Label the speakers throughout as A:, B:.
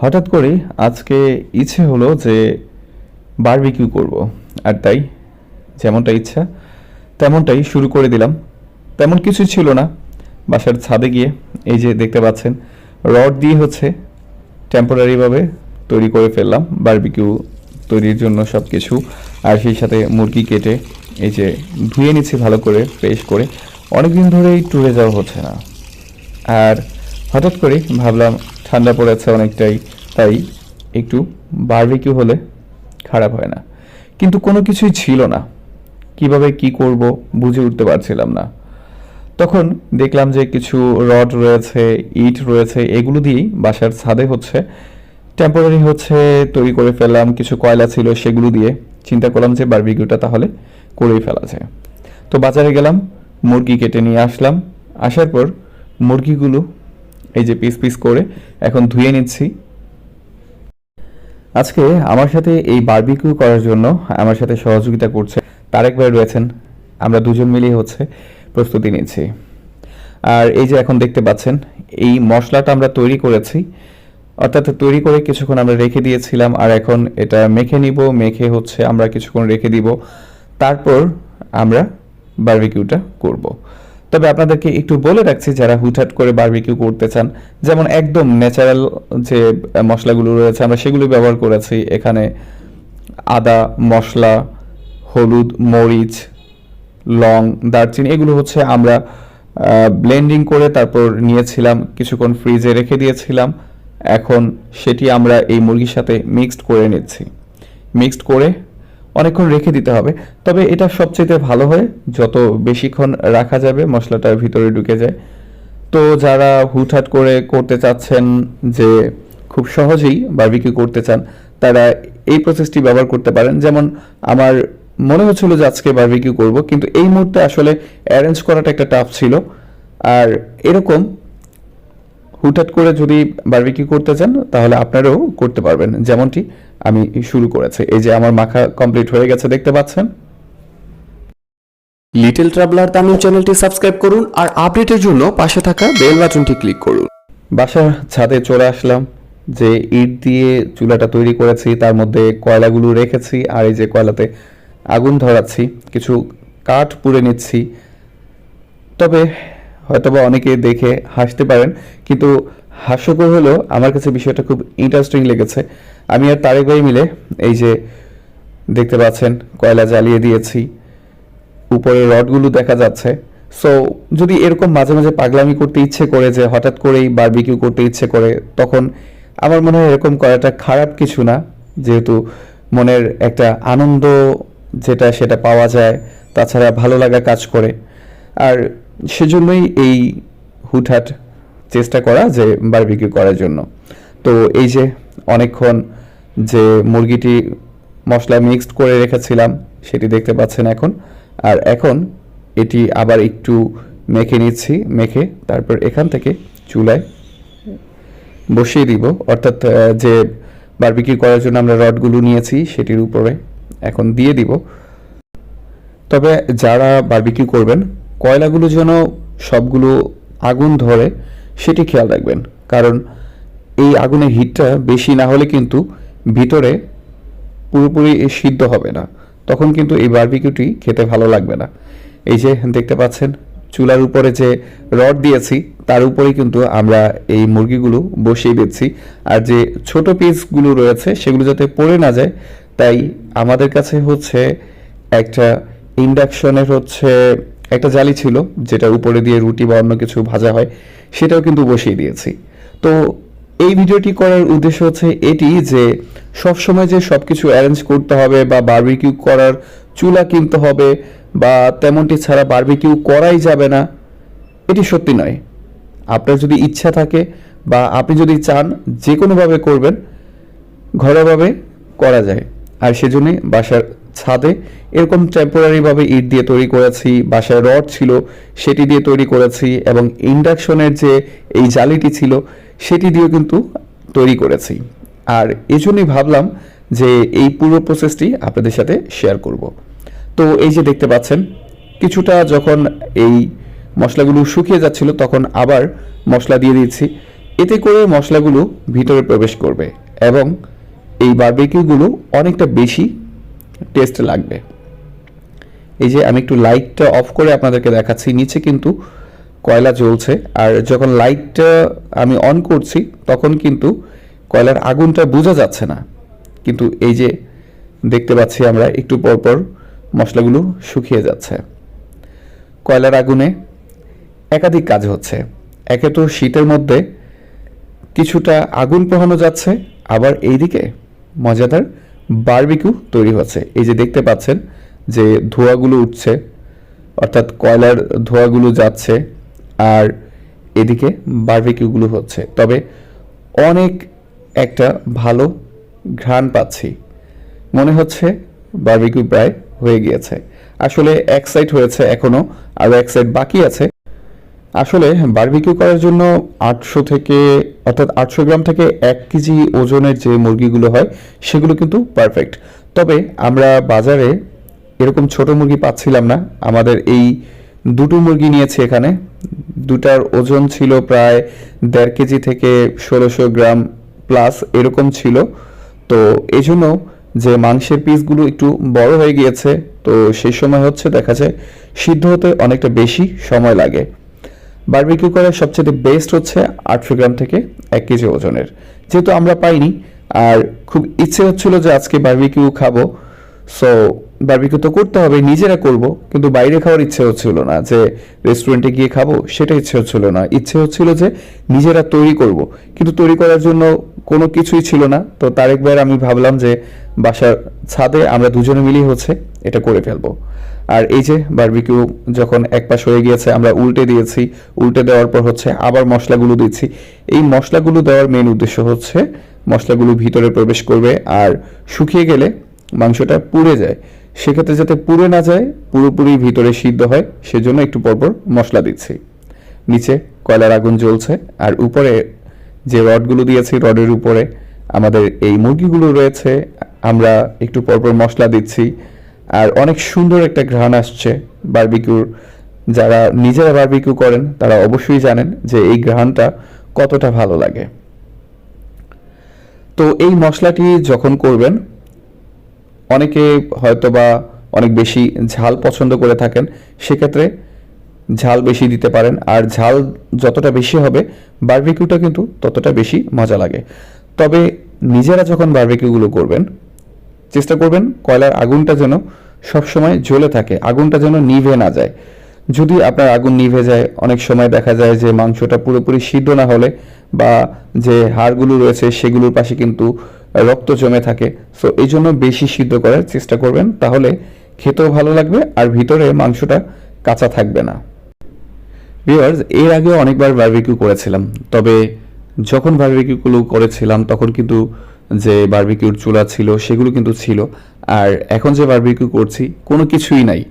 A: হঠাৎ করে আজকে ইচ্ছে হলো যে বারবিকিউ করব। আর তাই যেমনটা ইচ্ছা, তেমনটাই শুরু করে দিলাম। তেমন কিছু ছিল না। বাসার ছাদে গিয়ে এই যে দেখতে পাচ্ছেন, রড দিয়ে হচ্ছে টেম্পোরারিভাবে তৈরি করে ফেললাম। বারবিকিউ তৈরির জন্য সব কিছু আর সেই সাথে মুরগি কেটে এই যে ধুয়ে নিচ্ছি ভালো করে ফ্রেশ করে। অনেকদিন ধরেই ট্যুরে যাওয়া হচ্ছে না। আর হঠাৎ করে ভাবলাম ঠান্ডা পড়েছে অনেকটাই, তাই একটু বারবিকিউ হলে খারাপ হয় না। কিন্তু কোনো কিছুই ছিল না। কীভাবে কি করব বুঝে উঠতে পারছিলাম না। তখন দেখলাম যে কিছু রড রয়েছে, ইট রয়েছে, এগুলো দিয়েই বাসার ছাদে হচ্ছে। টেম্পোরারি হচ্ছে, তৈরি করে ফেললাম, কিছু কয়লা ছিল সেগুলো দিয়ে। চিন্তা করলাম যে বারবিকিউটা তাহলে করেই ফেলা যায়। তো বাজারে গেলাম, মুরগি কেটে নিয়ে আসলাম। আসার পর মুরগিগুলো এই যে পিস পিস করে এখন ধুয়ে নিচ্ছি। আজকে আমার সাথে এই বার্বিকিউ করার জন্য আমার সাথে সহযোগিতা করছে তারেক ভাই রয়েছেন। আমরা দুজন মিলিয়ে হচ্ছে প্রস্তুতি নিচ্ছি। আর এই যে এখন দেখতে পাচ্ছেন, এই মশলাটা আমরা তৈরি করেছি। অর্থাৎ তৈরি করে কিছুক্ষণ আমরা রেখে দিয়েছিলাম আর এখন এটা মেখে নিব, মেখে হচ্ছে আমরা কিছুক্ষণ রেখে দিব। তারপর আমরা বার্বিকিউটা করব। তবে আপনাদেরকে একটু বলে রাখছি, যারা হুটহাট করে বারবিকিউ করতে চান, যেমন একদম ন্যাচারাল যে মশলাগুলো রয়েছে, আমরা সেগুলো ব্যবহার করেছি। এখানে আদা, মশলা, হলুদ, মরিচ, লং, দারচিনি, এগুলো হচ্ছে আমরা ব্লেন্ডিং করে তারপর নিয়েছিলাম, কিছুক্ষণ ফ্রিজে রেখে দিয়েছিলাম। এখন সেটি আমরা এই মুরগির সাথে মিক্সড করে নিচ্ছি। মিক্সড করে অনেকক্ষণ রেখে দিতে হবে। তবে এটা সবচেয়ে ভালো হয়, যত বেশিক্ষণ রাখা যাবে, মশলাটার ভিতরে ঢুকে যায়। তো যারা হুটহাট করে করতে চাচ্ছেন যে খুব সহজেই বারবিকিউ করতে চান, তারা এই প্রসেসটি ব্যবহার করতে পারেন। যেমন আমার মনে হচ্ছিল যে আজকে বারবিকিউ করব, কিন্তু এই মুহূর্তে আসলে অ্যারেঞ্জ করাটা একটা টাফ ছিল। আর এরকম হুটহাট করে যদি বারবিকিউ করতে চান, তাহলে আপনারাও করতে পারবেন। যেমনটি আমি শুরু করেছি। এই যে আমার মাখা কমপ্লিট হয়ে গেছে দেখতে পাচ্ছেন?
B: লিটল ট্রাভেলার তামিল চ্যানেলটি সাবস্ক্রাইব করুন আর আপডেটের জন্য পাশে থাকা বেল বাটনটি ক্লিক করুন।
A: বাসার ছাদে চলে আসলাম যে ইট দিয়ে চুলাটা তৈরি করেছি তার মধ্যে কয়লাগুলো রেখেছি আর এই যে কয়লাতে আগুন ধরাচ্ছি কিছু কাঠ পুড়ে নিচ্ছি। তবে হয়তোবা অনেকে দেখে হাসতে পারেন কিন্তু হাস্যকর হলেও আমার কাছে বিষয়টা খুব ইন্টারেস্টিং লেগেছে। আমি আর তারেক ভাই মিলে এই যে দেখতে পাচ্ছেন, কয়লা জ্বালিয়ে দিয়েছি উপরে রডগুলো দেখা যাচ্ছে। সো যদি এরকম মাঝে মাঝে পাগলামি করতে ইচ্ছে করে যে হঠাৎ করেই বারবিকিউ করতে ইচ্ছে করে, তখন আমার মনে হয় এরকম করাটা খারাপ কিছু না। যেহেতু মনের একটা আনন্দ যেটা, সেটা পাওয়া যায়, তাছাড়া ভালো লাগা কাজ করে। আর সেজন্যই এই হুটহাট চেষ্টা করা যে বারবিকিউ করার জন্য। তো এই যে অনেকক্ষণ যে মুরগিটি মশলা মিক্সড করে রেখেছিলাম, সেটি দেখতে পাচ্ছেন এখন। আর এখন এটি আবার একটু মেখে নিচ্ছি, মেখে তারপর এখান থেকে চুলায় বসিয়ে দিব। অর্থাৎ যে বারবিকিউ করার জন্য আমরা রডগুলো নিয়েছি, সেটির উপরে এখন দিয়ে দিব। তবে যারা বারবিকিউ করবেন, কয়লাগুলো যেন সবগুলো আগুন ধরে সেটি খেয়াল রাখবেন। কারণ এই আগুনের হিটটা বেশি না হলে কিন্তু ভিতরে পুরোপুরি সিদ্ধ হবে না। তখন কিন্তু এই বারবিকিউটি খেতে ভালো লাগবে না। এই যে দেখতে পাচ্ছেন, চুলার উপরে যে রড দিয়েছি, তার উপরেই কিন্তু আমরা এই মুরগিগুলো বসিয়ে দিচ্ছি। আর যে ছোট পিসগুলো রয়েছে, সেগুলো যাতে পড়ে না যায়, তাই আমাদের কাছে হচ্ছে একটা ইন্ডাকশনের হচ্ছে একটা জালি ছিল যেটা উপরে দিয়ে রুটি বা অন্য কিছু ভাজা হয়, সেটাও কিন্তু বসিয়ে দিয়েছি। তো এই ভিডিওটি করার উদ্দেশ্য হচ্ছে এটি যে সব সময় যে সব কিছু অ্যারেঞ্জ করতে হবে বা বার্বিকিউ করার চুলা কিনতে হবে বা তেমনটি ছাড়া বার্বিকিউ করাই যাবে না, এটি সত্যি নয়। আপনার যদি ইচ্ছা থাকে বা আপনি যদি চান যে কোনোভাবে করবেন, ঘরোয়াভাবে করা যায়। আর সেজন্যই বাসার ছাদে। এরকম টেম্পোরারিভাবে ইট দিয়ে তৈরি করেছি, বাসায় রড ছিল, সেটি দিয়ে তৈরি করেছি এবং ইন্ডাকশনের যে এই জালিটি ছিল, সেটি দিয়েও কিন্তু তৈরি করেছি। আর এজন্যই ভাবলাম যে এই পুরো প্রসেসটি আপনাদের সাথে শেয়ার করব। তো এই যে দেখতে পাচ্ছেন, কিছুটা যখন এই মশলাগুলো শুকিয়ে যাচ্ছিল, তখন আবার মশলা দিয়ে দিচ্ছি এতে করে মশলাগুলো ভিতরে প্রবেশ করবে এবং এই বারবিকিউগুলো অনেকটা বেশি টেস্ট লাগবে। এই যে আমি একটু লাইটটা অফ করে আপনাদেরকে দেখাচ্ছি, নিচে কিন্তু কয়লা জ্বলছে, আর যখন লাইটটা আমি অন করছি, তখন কিন্তু কয়লার আগুনটা বোঝা যাচ্ছে না। কিন্তু এই যে দেখতে পাচ্ছি আমরা, একটু পর পর মশলাগুলো শুকিয়ে যাচ্ছে। কয়লার আগুনে একাধিক কাজ হচ্ছে। একে তো শীতের মধ্যে কিছুটা আগুন পোহানো যাচ্ছে, আবার এইদিকে মজাদার বারবিকিউ তৈরি হচ্ছে। এই যে দেখতে পাচ্ছেন যে ধোঁয়াগুলো উঠছে, অর্থাৎ কয়লার ধোঁয়াগুলো যাচ্ছে আর এদিকে বারবিকিউগুলো হচ্ছে। তবে অনেক একটা ভালো ঘ্রাণ পাচ্ছি। মনে হচ্ছে বারবিকিউ প্রায় হয়ে গিয়েছে। আসলে এক সাইড হয়েছে এখনও আরও এক সাইড বাকি আছে। আসলে বারবিকিউ করার জন্য আটশো থেকে, অর্থাৎ আটশো গ্রাম থেকে এক কেজি ওজনের যে মুরগিগুলো হয়, সেগুলো কিন্তু পারফেক্ট তবে আমরা বাজারে এরকম ছোট মুরগি পাচ্ছিলাম না। আমাদের এই দুটো মুরগি নিয়েছি এখানে। দুটার ওজন ছিল প্রায় দেড় কেজি থেকে ষোলোশো গ্রাম প্লাস এরকম ছিল। তো এই জন্য যে মাংসের পিসগুলো একটু বড় হয়ে গিয়েছে, তো সেই সময় হচ্ছে দেখা যায় সিদ্ধ হতে অনেকটা বেশি সময় লাগে। বারবিকিউ করার সবচেয়ে বেস্ট হচ্ছে আটশো গ্রাম থেকে এক কেজি ওজনের। যেহেতু আমরা পাইনি, আর খুব ইচ্ছে হচ্ছিল যে আজকে বারবিকিউ খাব সো বারবিকিউ তো করতে হবে, নিজেরা করব, কিন্তু বাইরে খাওয়ার ইচ্ছে হচ্ছিল না যে রেস্টুরেন্টে গিয়ে খাব, সেটা ইচ্ছে হচ্ছিল না। ইচ্ছে হচ্ছিল যে নিজেরা তৈরি করব, কিন্তু তৈরি করার জন্য কোনো কিছুই ছিল না। তো তারেকবার আমি ভাবলাম যে বাসার ছাদে আমরা দুজনে মিলেই হচ্ছে এটা করে ফেলব। আর এই যে বারবিকিউ যখন এক পাশ হয়ে গিয়েছে, আমরা উল্টে দিয়েছি। উল্টে দেওয়ার পর হচ্ছে আবার মশলাগুলো দিচ্ছি। এই মশলাগুলো দেওয়ার মেন উদ্দেশ্য হচ্ছে মশলাগুলো ভিতরে প্রবেশ করবে আর শুকিয়ে গেলে মাংসটা পুড়ে যায়। সেক্ষেত্রে যাতে পুড়ে না যায়, পুরোপুরি ভিতরে সিদ্ধ হয়, সেজন্য একটু পরপর মশলা দিচ্ছি। নিচে কয়লার আগুন জ্বলছে আর উপরে যে রডগুলো দিয়েছি, রডের উপরে আমাদের এই মুরগিগুলো রয়েছে, আমরা একটু পরপর মশলা দিচ্ছি। আর অনেক সুন্দর একটা ঘ্রাণ আসছে বারবিকিউর যারা নিজেরা বারবিকিউ করেন, তারা অবশ্যই জানেন যে এই ঘ্রাণটা কতটা ভালো লাগে। তো এই মশলাটি যখন করবেন, অনেকে হয়তোবা অনেক বেশি ঝাল পছন্দ করে থাকেন, সেক্ষেত্রে ঝাল বেশি দিতে পারেন। আর ঝাল যতটা বেশি হবে বারবিকিউটা কিন্তু ততটা বেশি মজা লাগে। তবে নিজেরা যখন বারবিকিউগুলো করবেন চেষ্টা করবেন কয়লার আগুনটা যেন সবসময় জ্বলে থাকে, আগুনটা যেন নিভে না যায়। যদি আপনার আগুন নিভে যায়, অনেক সময় দেখা যায় যে মাংসটা পুরোপুরি সিদ্ধ না হলে বা যে হাড়গুলো রয়েছে সেগুলোর পাশে কিন্তু রক্ত জমে থাকে সো এই জন্য বেশি সিদ্ধ করার চেষ্টা করবেন, তাহলে খেতেও ভালো লাগবে আর ভিতরে মাংসটা কাঁচা থাকবে না। ভিউয়ার্স এর আগে অনেকবার বারবিকিউ করেছিলাম, তবে যখন বারবিকিউগুলো করেছিলাম, তখন কিন্তু যে বার্বিকিউর চুলা ছিল, সেগুলো কিন্তু ছিল। আর এখন যে বারবিকিউ করছি, কোনো কিছুই নাই।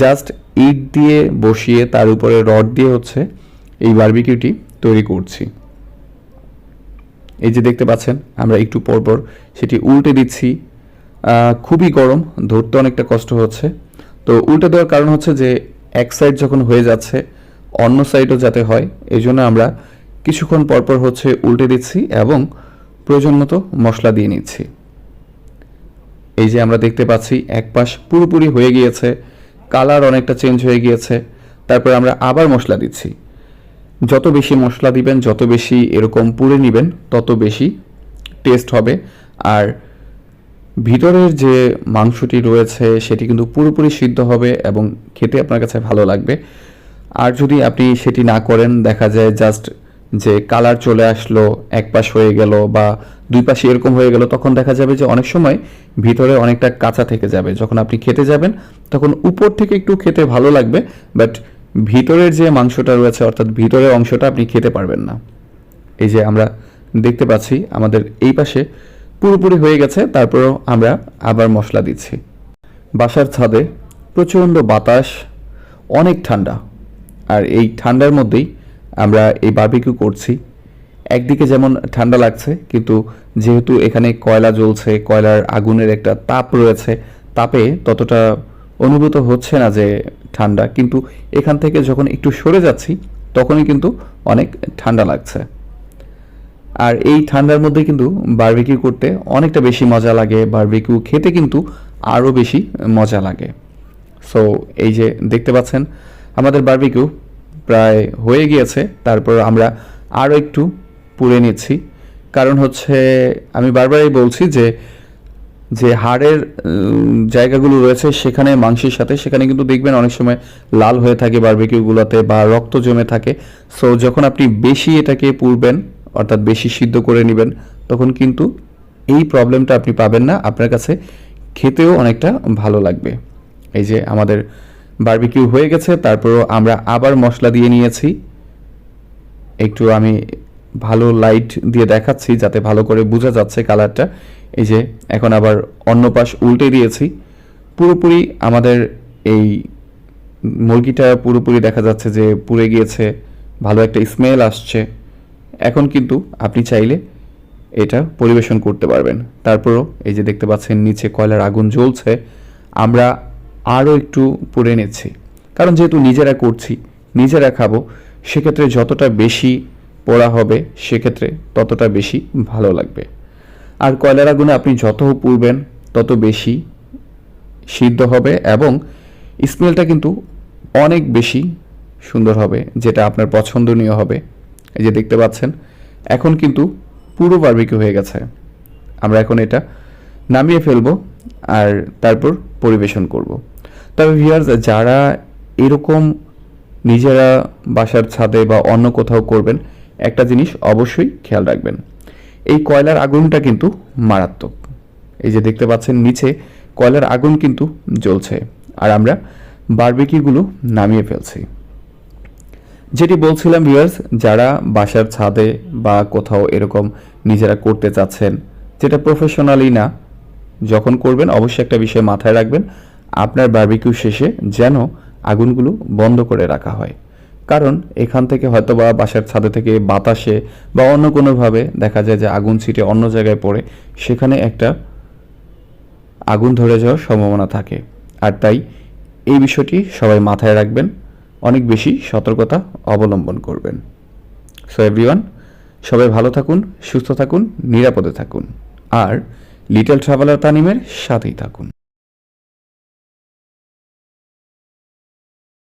A: জাস্ট ইট দিয়ে বসিয়ে তার উপরে রড দিয়ে হচ্ছে এই বারবিকিউটি তৈরি করছি। এই যে দেখতে পাচ্ছেন, আমরা একটু পর পর সেটি উল্টে দিচ্ছি। খুবই গরম, ধরতে অনেকটা কষ্ট হচ্ছে। তো উল্টে দেওয়ার কারণ হচ্ছে যে, এক সাইড যখন হয়ে যাচ্ছে, অন্য সাইডও যাতে হয় এই জন্য আমরা কিছুক্ষণ পরপর হচ্ছে উল্টে দিচ্ছি এবং প্রয়োজন মতো মশলা দিয়ে নিচ্ছি। এই যে আমরা দেখতে পাচ্ছি, এক পাশ পুরোপুরি হয়ে গিয়েছে, কালার অনেকটা চেঞ্জ হয়ে গিয়েছে, তারপর আমরা আবার মশলা দিচ্ছি। যত বেশি মশলা দিবেন, যত বেশি এরকম পুড়ে নেবেন, তত বেশি টেস্ট হবে। আর ভিতরের যে মাংসটি রয়েছে, সেটি কিন্তু পুরোপুরি সিদ্ধ হবে এবং খেতে আপনার কাছে ভালো লাগবে। আর যদি আপনি সেটি না করেন, দেখা যায় জাস্ট যে কালার চলে আসলো, এক পাশ হয়ে গেল বা দুই পাশে এরকম হয়ে গেল, তখন দেখা যাবে যে অনেক সময় ভিতরে অনেকটা কাঁচা থেকে যাবে। যখন আপনি খেতে যাবেন, তখন উপর থেকে একটু খেতে ভালো লাগবে বাট ভিতরের যে মাংসটা রয়েছে, অর্থাৎ ভিতরের অংশটা আপনি খেতে পারবেন না। এই যে আমরা দেখতে পাচ্ছি, আমাদের এই পাশে পুরোপুরি হয়ে গেছে, তারপরেও আমরা আবার মশলা দিচ্ছি। বাসার ছাদে প্রচণ্ড বাতাস, অনেক ঠান্ডা। আর এই ঠান্ডার মধ্যেই আমরা এই বারবিকিউ করছি। একদিকে যেমন ঠান্ডা লাগছে, কিন্তু যেহেতু এখানে কয়লা জ্বলছে, কয়লার আগুনের একটা তাপ রয়েছে, তাপে ততটা অনুভূত হচ্ছে না যে ঠান্ডা, কিন্তু এখান থেকে যখন একটু সরে যাচ্ছি, তখনই কিন্তু অনেক ঠান্ডা লাগছে। আর এই ঠান্ডার মধ্যে কিন্তু বারবিকিউ করতে অনেকটা বেশি মজা লাগে বার্বিকিউ খেতে কিন্তু আরও বেশি মজা লাগে। সো এই যে দেখতে পাচ্ছেন, আমাদের বারবিকিউ প্রায় হয়ে গিয়েছে। তারপর আমরা আরও একটু পুড়ে নিচ্ছি। কারণ হচ্ছে, আমি বারবারই বলছি যে যে হাড়ের জায়গাগুলো রয়েছে সেখানে, মাংসের সাথে, সেখানে কিন্তু দেখবেন অনেক সময় লাল হয়ে থাকে বারবিকিউগুলোতে বা রক্ত জমে থাকে। সো যখন আপনি বেশি এটাকে পুড়বেন, অর্থাৎ বেশি সিদ্ধ করে নেবেন, তখন কিন্তু এই প্রবলেমটা আপনি পাবেন না। আপনার কাছে খেতেও অনেকটা ভালো লাগবে। এই যে আমাদের বারবিকিউ হয়ে গেছে, তারপরও আমরা আবার মশলা দিয়ে নিয়েছি। একটু আমি ভালো লাইট দিয়ে দেখাচ্ছি যাতে ভালো করে বোঝা যাচ্ছে কালারটা এই যে, এখন আবার অন্য পাশ উল্টে দিয়েছি। পুরোপুরি আমাদের এই মুরগিটা পুরোপুরি দেখা যাচ্ছে যে পুড়ে গিয়েছে, ভালো একটা স্মেল আসছে। এখন কিন্তু আপনি চাইলে এটা পরিবেশন করতে পারবেন। তারপরও এই যে দেখতে পাচ্ছেন, নিচে কয়লার আগুন জ্বলছে। আমরা আরও একটু পুড়ে নিচ্ছি। কারণ যেহেতু নিজেরা করছি, নিজেরা খাব, সেক্ষেত্রে যতটা বেশি পোড়া হবে, সেক্ষেত্রে ততটা বেশি ভালো লাগবে। আর কয়লার আগুনে আপনি যত পুড়বেন, তত বেশি সিদ্ধ হবে এবং স্মেলটা কিন্তু অনেক বেশি সুন্দর হবে, যেটা আপনার পছন্দনীয় হবে। এই যে দেখতে পাচ্ছেন, এখন কিন্তু পুরো বারবিকিউ হয়ে গেছে। আমরা এখন এটা নামিয়ে ফেলব আর তারপর পরিবেশন করব। তবে ভিউয়ার্স যারা এরকম নিজেরা বাসার ছাদে বা অন্য কোথাও করবেন, একটা জিনিস অবশ্যই খেয়াল রাখবেন। এই কয়লার আগুনটা কিন্তু মারাত্মক। এই যে দেখতে পাচ্ছেন নিচে, কয়লার আগুন কিন্তু জ্বলছে আর আমরা বারবিকিগুলো নামিয়ে ফেলছি। যেটি বলছিলাম ভিউয়ার্স যারা বাসার ছাদে বা কোথাও এরকম নিজেরা করতে চাচ্ছেন, যেটা প্রফেশনালি না, যখন করবেন, অবশ্যই একটা বিষয় মাথায় রাখবেন। আপনার বার্বিকিউ শেষে যেন আগুনগুলো বন্ধ করে রাখা হয়। কারণ এখান থেকে হয়তো বা বাসার ছাদে থেকে বাতাসে বা অন্য কোনোভাবে দেখা যায় যে আগুন ছিটে অন্য জায়গায় পড়ে, সেখানে একটা আগুন ধরে যাওয়ার সম্ভাবনা থাকে। আর তাই এই বিষয়টি সবাই মাথায় রাখবেন, অনেক বেশি সতর্কতা অবলম্বন করবেন। সো এভরিওয়ান সবাই ভালো থাকুন, সুস্থ থাকুন, নিরাপদে থাকুন। আর লিটল ট্রাভেলার তানিমের সাথেই থাকুন।